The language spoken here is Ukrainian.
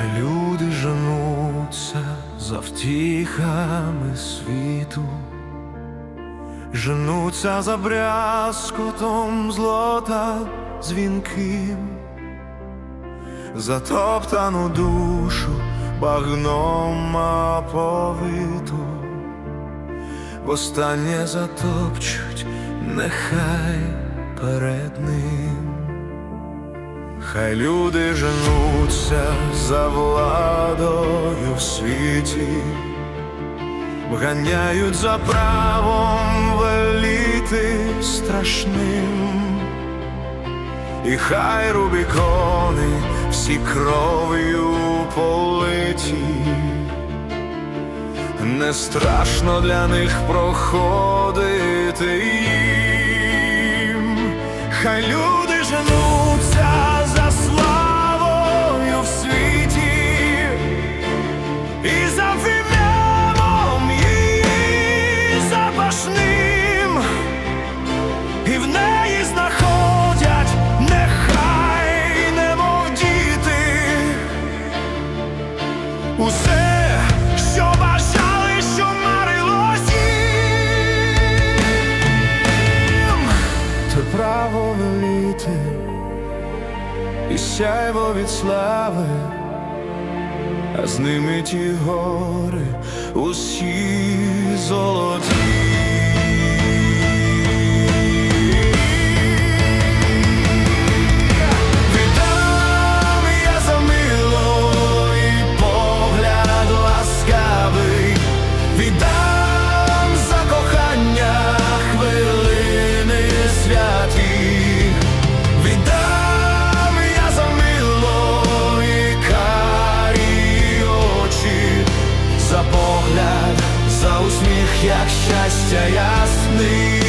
Хай люди женуться за втіхами світу, женуться за брязкотом злота дзвінким, затоптану душу багном оповиту, востаннє затопчуть, нехай перед ним. Хай люди женуться за владою в світі, вганяють за правом веліти страшним, і хай рубікони всі кров'ю политі, не страшно для них проходити їм, хай люди женуться. право веліти, і сяйво від слави, а з ними ті гори усі золоті. як щастя ясний.